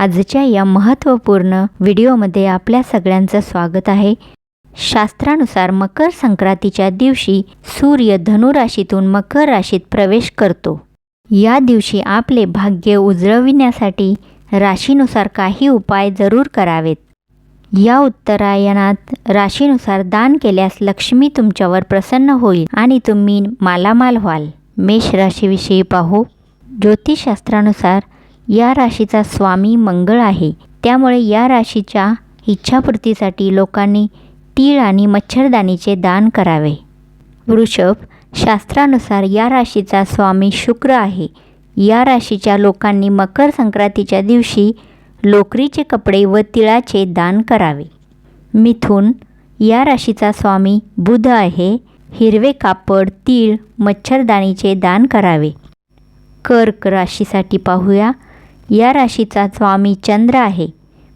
आजच्या या महत्त्वपूर्ण व्हिडिओमध्ये आपल्या सगळ्यांचं स्वागत आहे. शास्त्रानुसार मकर संक्रांतीच्या दिवशी सूर्य धनुराशीतून मकर राशीत प्रवेश करतो. या दिवशी आपले भाग्य उजळविण्यासाठी राशीनुसार काही उपाय जरूर करावेत. या उत्तरायणात राशीनुसार दान केल्यास लक्ष्मी तुमच्यावर प्रसन्न होईल आणि तुम्ही मालामाल व्हाल. मेष राशीविषयी पाहू. ज्योतिषशास्त्रानुसार या राशीचा स्वामी मंगळ आहे. त्यामुळे या राशीच्या इच्छापूर्तीसाठी लोकांनी तीळ आणि मच्छरदाणीचे दान करावे. वृषभ शास्त्रानुसार या राशीचा स्वामी शुक्र आहे. या राशीच्या लोकांनी मकर संक्रांतीच्या दिवशी लोकरीचे कपडे व तिळाचे दान करावे. मिथुन या राशीचा स्वामी बुध आहे. हिरवे कापड तीळ मच्छरदाणीचे दान करावे. कर्क राशीसाठी पाहूया. या राशीचा स्वामी चंद्र आहे.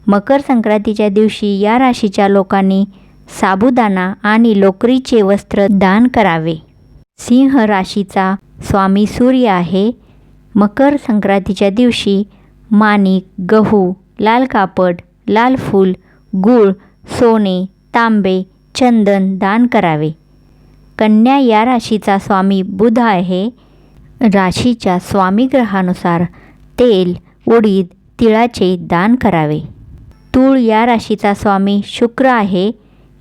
मकर संक्रांतीच्या दिवशी या राशीच्या लोकांनी साबुदाणा आणि लोकरीचे वस्त्र दान करावे. सिंह राशीचा स्वामी सूर्य आहे. मकर संक्रांतीच्या दिवशी माणिक गहू लाल कापड लाल फूल गूळ सोने तांबे चंदन दान करावे. कन्या या राशीचा स्वामी बुध आहे. राशीच्या स्वामी ग्रहानुसार तेल उडीद तिळाचे दान करावे. तूळ या राशीचा स्वामी शुक्र आहे.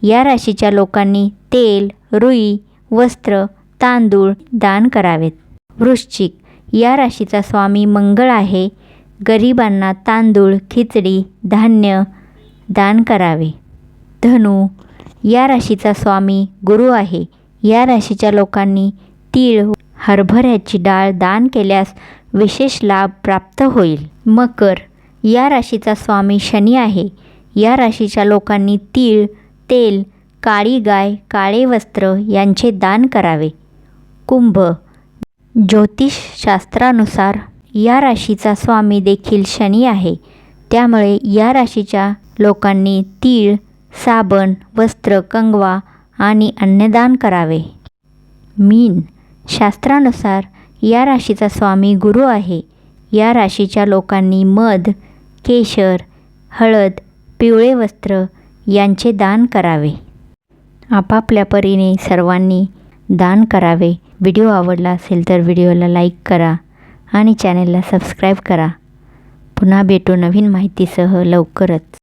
या राशीच्या लोकांनी तेल रुई वस्त्र तांदूळ दान करावेत. वृश्चिक या राशीचा स्वामी मंगळ आहे. गरिबांना तांदूळ खिचडी धान्य दान करावे. धनु या राशीचा स्वामी गुरु आहे. या राशीच्या लोकांनी तीळ हरभऱ्याची डाळ दान केल्यास विशेष लाभ प्राप्त होईल. मकर. या राशीचा स्वामी शनी आहे. या राशीच्या लोकांनी तीळ तेल काळी गाय काळे वस्त्र यांचे दान करावे. कुंभ. ज्योतिषशास्त्रानुसार या राशीचा स्वामी देखील शनी आहे. त्यामुळे या राशीच्या लोकांनी तीळ साबण वस्त्र कंगवा आणि अन्नदान करावे. मीन. शास्त्रानुसार या राशीचा स्वामी गुरु आहे. या राशीच्या लोकांनी मध केशर हळद पिवळे वस्त्र यांचे दान करावे. आपापल्या परीने सर्वांनी दान करावे. व्हिडिओ आवडला असेल तर व्हिडिओला लाईक करा आणि चॅनेलला सबस्क्राईब करा. पुन्हा भेटू नवीन माहितीसह लवकरच.